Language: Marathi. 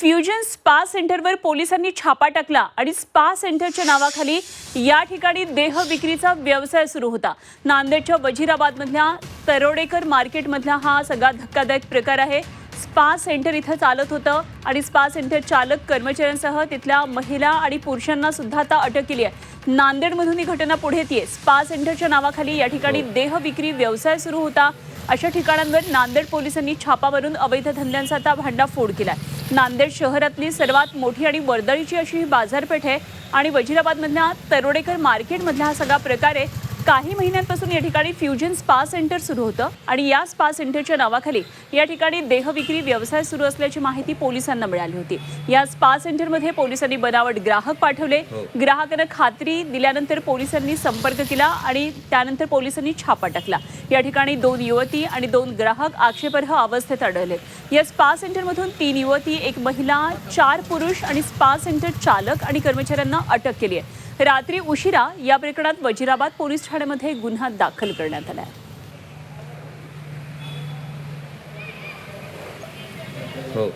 फ्युजन स्पा सेंटरवर पोलिसांनी छापा टाकला आणि स्पा सेंटरच्या नावाखाली या ठिकाणी देह विक्रीचा व्यवसाय सुरू होता. नांदेडच्या वजीराबादमधल्या तरोडेकर मार्केटमधला हा सगळा धक्कादायक प्रकार आहे. स्पा सेंटर इथं चालत होतं आणि स्पा सेंटर चालक कर्मचाऱ्यांसह तिथल्या महिला आणि पुरुषांना सुद्धा आता अटक केली आहे. नांदेडमधून ही घटना पुढे येते स्पा सेंटरच्या नावाखाली या ठिकाणी देह विक्री व्यवसाय सुरू होता. अशा ठिकाणांवर नांदेड पोलिसांनी छापा मारून अवैध धंद्यांचा आता भांडाफोड केलाय. नांदेड शहरातली सर्वात मोठी आणि वर्दळीची अशी ही बाजारपेठ आहे आणि वजिराबादमधल्या तरोडेकर मार्केटमधला हा सगळा प्रकार आहे. काही महिन्यांपासून या ठिकाणी फ्युजन स्पा सेंटर सुरू होतं आणि या स्पा सेंटरच्या नावाखाली या ठिकाणी देहविक्री व्यवसाय सुरू असल्याची माहिती पोलिसांना मिळाली होती. या स्पा सेंटरमध्ये पोलिसांनी बनावट ग्राहक पाठवले. ग्राहकांना खात्री दिल्यानंतर पोलिसांनी संपर्क केला आणि त्यानंतर पोलिसांनी छापा टाकला. या ठिकाणी दोन युवती आणि दोन ग्राहक आक्षेपार्ह अवस्थेत आढळले. या स्पा सेंटरमधून तीन युवती एक महिला चार पुरुष आणि स्पा सेंटर चालक आणि कर्मचाऱ्यांना अटक केली आहे. रात्री उशिरा या प्रकरणात वजिराबाद पोलीस ठाण्यामध्ये गुन्हा दाखल करण्यात आला आहे. हो.